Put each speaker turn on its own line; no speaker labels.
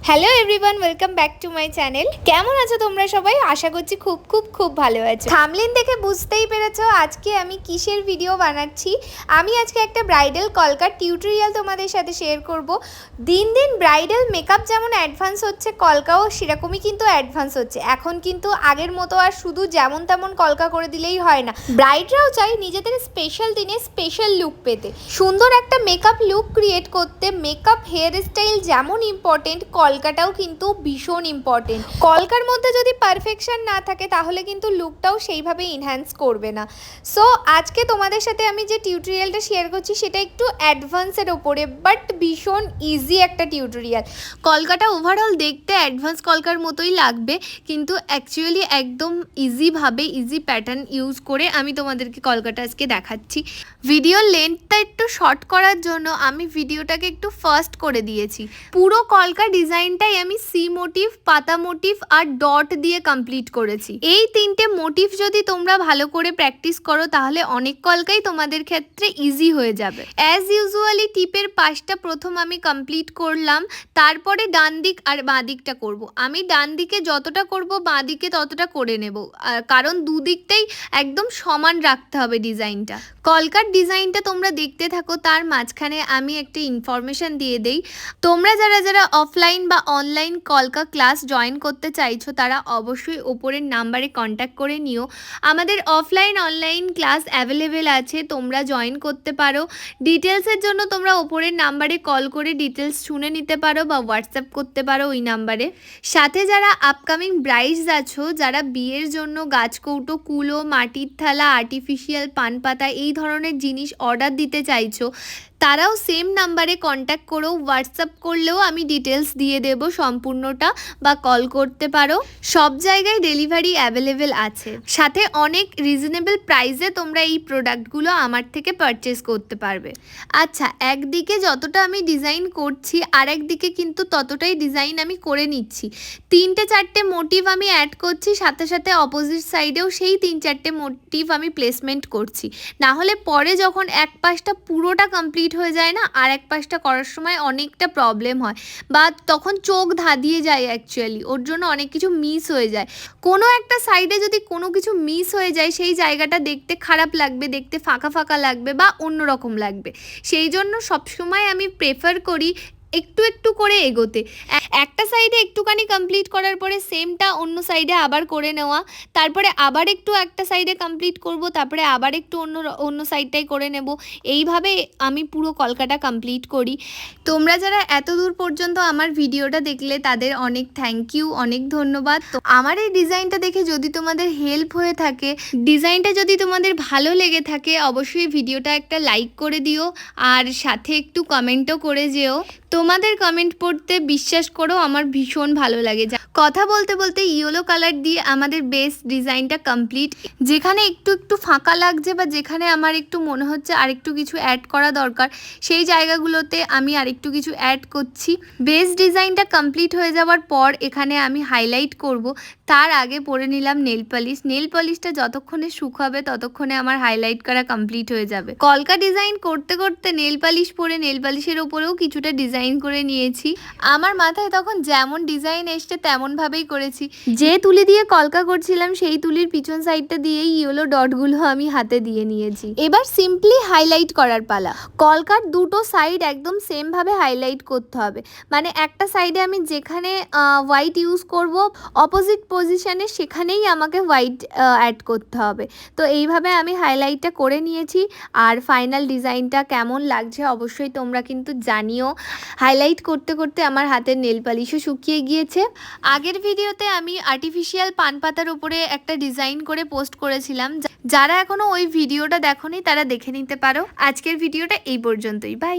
Hello everyone, welcome back to my channel. কেমন আছো তোমরা সবাই? আশা করছি খুব খুব খুব ভালো আছো। থামলিন দেখে বুঝতেই পেরেছ আজকে আমি কিসের ভিডিও বানাচ্ছি। আমি আজকে একটা ব্রাইডাল কলকার টিউটোরিয়াল তোমাদের সাথে শেয়ার করব। দিন দিন ব্রাইডাল মেকআপ যেমন অ্যাডভান্স হচ্ছে, কলকাও সেরকমই কিন্তু অ্যাডভান্স হচ্ছে। এখন কিন্তু আগের মতো আর শুধু যেমন তেমন কলকা করে দিলেই হয় না। ব্রাইডরাও চাই নিজেদের স্পেশাল দিনে স্পেশাল লুক পেতে। সুন্দর একটা মেকআপ লুক ক্রিয়েট করতে, মেকআপ হেয়ার স্টাইল যেমন ইম্পর্টেন্ট কলকাটাও কিন্তু ভীষণ ইম্পর্টেন্ট কলকার মধ্যে যদি পারফেকশন না থাকে, তাহলে কিন্তু লুকটাও সেইভাবে ইনহ্যান্স করবে না। সো আজকে তোমাদের সাথে আমি যে টিউটোরিয়ালটা শেয়ার করছি, সেটা একটু অ্যাডভান্সের ওপরে বাট ভীষণ ইজি একটা টিউটোরিয়াল কলকাটা ওভারঅল দেখতে অ্যাডভান্স কলকার মতোই লাগবে, কিন্তু অ্যাকচুয়ালি একদম ইজিভাবে ইজি প্যাটার্ন ইউজ করে আমি তোমাদেরকে কলকাটা আজকে দেখাচ্ছি। ভিডিওর লেন্থটা একটু শর্ট করার জন্য আমি ভিডিওটাকে একটু ফার্স্ট করে দিয়েছি। পুরো কলকা ডিজাইনটাই আমি সি মোটিভ, পাতা মোটিভ আর ডট দিয়ে কমপ্লিট করেছি। এই তিনটে মোটিভ যদি তোমরা ভালো করে প্র্যাকটিস করো, তাহলে অনেক কলকাই তোমাদের ক্ষেত্রে ইজি হয়ে যাবে। অ্যাজ ইউজুয়ালি টিপের পাশটা প্রথম আমি কমপ্লিট করলাম, তারপরে ডান দিক আর বাঁ দিকটা করব। আমি ডান দিকে যতটা করব, বাঁ দিকে ততটা করে নেব। কারণ দুদিকটাই একদম সমান রাখতে হবে ডিজাইনটা। কলকার ডিজাইনটা তোমরা দেখতে থাকো, তার মাঝখানে আমি একটা ইনফরমেশন দিয়ে দেই। তোমরা যারা যারা অফলাইন বা অনলাইন কলকা ক্লাস জয়েন করতে চাইছো, তারা অবশ্যই ওপরের নাম্বারে কন্ট্যাক্ট করে নিও। আমাদের অফলাইন অনলাইন ক্লাস অ্যাভেলেবেল আছে, তোমরা জয়েন করতে পারো। ডিটেলসের জন্য তোমরা ওপরের নাম্বারে কল করে ডিটেলস শুনে নিতে পারো বা হোয়াটসঅ্যাপ করতে পারো ওই নাম্বারে। সাথে যারা আপকামিং ব্রাইডস আছো, যারা বিয়ের জন্য গাছকৌটো, কুলো, মাটির থালা আর্টিফিশিয়াল পান পাতা এই ধরনের জিনিস অর্ডার দিতে চাইছো তারাও সেম নাম্বারে কন্ট্যাক্ট করো হোয়াটসঅ্যাপ করলেও আমি ডিটেলস দিয়ে দেব সম্পূর্ণটা বা কল করতে পারো। সব জায়গায় ডেলিভারি অ্যাভেলেবেল আছে। সাথে অনেক রিজনেবল প্রাইসে তোমরা এই প্রোডাক্টগুলো আমার থেকে পারচেস করতে পারবে। আচ্ছা একদিকে যতটা আমি ডিজাইন করছি আর একদিকে কিন্তু ততটাই ডিজাইন আমি করে নিচ্ছি। তিনটে চারটে মোটিভ আমি অ্যাড করছি, সাথে সাথে অপোজিট সাইডেও সেই তিন চারটে মোটিভ আমি প্লেসমেন্ট করছি। না হলে পরে যখন এক পাশটা পুরোটা কমপ্লিট হয়ে যায় না, আর এক পাশটা করার সময় অনেকটা প্রবলেম হয়। বা তখন চোখ ধাঁধিয়ে যায় অ্যাকচুয়ালি ওর জন্য অনেক কিছু মিস হয়ে যায়। কোনো একটা সাইডে যদি কোনো কিছু মিস হয়ে যায়, সেই জায়গাটা দেখতে খারাপ লাগবে, দেখতে ফাঁকা ফাঁকা লাগবে বা অন্যরকম লাগবে। সেই জন্য সবসময় আমি প্রেফার করি একটু একটু করে এগোতে। একটা সাইডে একটুখানি কমপ্লিট করার পরে সেমটা অন্য সাইডে আবার করে নেওয়া। তারপরে আবার একটু একটা সাইডে কমপ্লিট করব, তারপরে আবার একটু অন্য অন্য সাইডটাই করে নেব। এইভাবে আমি পুরো কলকাটা কমপ্লিট করি। তোমরা যারা এত দূর পর্যন্ত আমার ভিডিওটা দেখলে, তাদের অনেক থ্যাংক ইউ অনেক ধন্যবাদ। তো আমার এই ডিজাইনটা দেখে যদি তোমাদের হেল্প হয়ে থাকে ডিজাইনটা যদি তোমাদের ভালো লেগে থাকে, অবশ্যই ভিডিওটা একটা লাইক করে দিও। আর সাথে একটু কমেন্টও করে যেও। তোমাদের কমেন্ট পড়তে বিশ্বাস করো আমার ভীষণ ভালো লাগে। যা- কথা বলতে বলতে ইয়েলো কালার দিয়ে আমাদের বেস ডিজাইনটা কমপ্লিট যেখানে একটু একটু ফাঁকা লাগছে বা যেখানে আমার একটু মনে হচ্ছে আরেকটু কিছু অ্যাড করা দরকার, সেই জায়গাগুলোতে আমি আরেকটু কিছু অ্যাড করছি। বেস ডিজাইনটা কমপ্লিট হয়ে যাওয়ার পর এখানে আমি হাইলাইট করব। তার আগে পরে নিলাম নেল পলিশ নেল পলিশটা যতক্ষণে শুকাবে ততক্ষণে আমার হাইলাইট করা কমপ্লিট হয়ে যাবে। কলকা ডিজাইন করতে করতে নেল পালিশ পরে নেল পালিশের ওপরেও কিছুটা ডিজাইন করে নিয়েছি। আমার মাথায় তখন যেমন ডিজাইন এসছে তেমন ভাবেই করেছি। যে তুলি দিয়ে কলকা করছিলাম সেই তুলির পিছন সাইডটা দিয়েই ইয়েলো ডটগুলো আমি হাতে দিয়ে নিয়েছি। এবার সিম্পলি হাইলাইট করার পালা। কলকার দুটো সাইড একদম সেম ভাবে হাইলাইট করতে হবে। মানে একটা সাইডে আমি যেখানে হোয়াইট ইউজ করব অপোজিট পজিশনে সেখানেই আমাকে হোয়াইট অ্যাড করতে হবে। তো এইভাবে আমি হাইলাইটটা করে নিয়েছি। আর ফাইনাল ডিজাইনটা কেমন লাগছে অবশ্যই তোমরা কিন্তু জানিও। হাইলাইট করতে করতে আমার হাতের নেল পালিশও শুকিয়ে গিয়েছে। আগের ভিডিওতে আমি আর্টিফিশিয়াল পান পাতার উপরে একটা ডিজাইন করে পোস্ট করেছিলাম। যারা এখনও ওই ভিডিওটা দেখনি, তারা দেখে নিতে পারো। আজকের ভিডিওটা এই পর্যন্তই। বাই